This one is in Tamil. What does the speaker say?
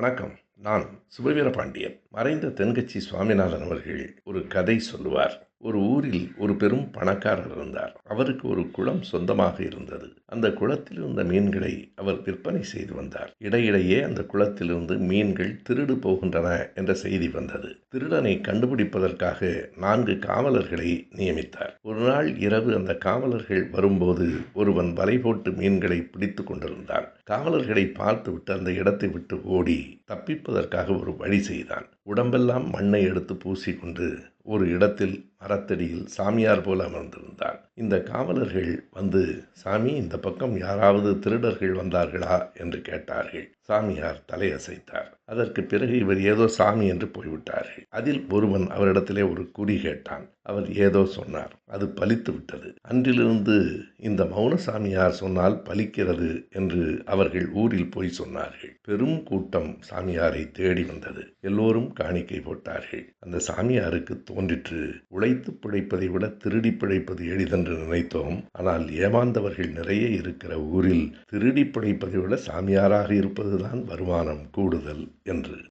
வணக்கம். நான் சுபவீர பாண்டியன் மறைந்த தென்கட்சி சுவாமிநாதன் அவர்கள் ஒரு கதை சொல்லுவார். ஒரு ஊரில் ஒரு பெரும் பணக்காரர் இருந்தார். அவருக்கு ஒரு குளம் சொந்தமாக இருந்தது. அந்த குளத்தில் இருந்த மீன்களை அவர் விற்பனை செய்து வந்தார். இடையிடையே அந்த குளத்திலிருந்து மீன்கள் திருடு போகின்றன என்ற செய்தி வந்தது. திருடனை கண்டுபிடிப்பதற்காக நான்கு காவலர்களை நியமித்தார். ஒரு நாள் இரவு அந்த காவலர்கள் வரும்போது ஒருவன் வலை போட்டு மீன்களை பிடித்து கொண்டிருந்தான். காவலர்களை பார்த்துவிட்டு அந்த இடத்தை விட்டு ஓடி தப்பிப்பதற்காக ஒரு வழி செய்தான். உடம்பெல்லாம் மண்ணை எடுத்து பூசிக்கொண்டு ஒரு இடத்தில் மரத்தடியில் சாமியார் போல அமர்ந்திருந்தான். இந்த காவலர்கள் வந்து சாமி இந்த பக்கம் யாராவது திருடர்கள் வந்தார்களா? என்று கேட்டார்கள். சாமியார் தலையசைத்தார். அதற்கு பிறகு இவர் ஏதோ சாமி என்று போய்விட்டார்கள். அதில் ஒருவன் அவரிடத்திலே ஒரு குறி கேட்டான். அவர் ஏதோ சொன்னார். அது பலித்து விட்டது. அன்றிலிருந்து இந்த மௌன சாமியார் சொன்னால் பலிக்கிறது என்று அவர்கள் ஊரில் போய் சொன்னார்கள். பெரும் கூட்டம் சாமியாரை தேடி வந்தது. எல்லோரும் காணிக்கை போட்டார்கள். அந்த சாமியாருக்கு தோன்றிற்று. உழைத்து பிழைப்பதை விட திருடி பிழைப்பது எளிதென்று நினைத்தோம். ஆனால் ஏமாந்தவர்கள் நிறைய இருக்கிற ஊரில் திருடி பிழைப்பதை விட சாமியாராக இருப்பதுதான் வருமானம் கூடுதல் என்று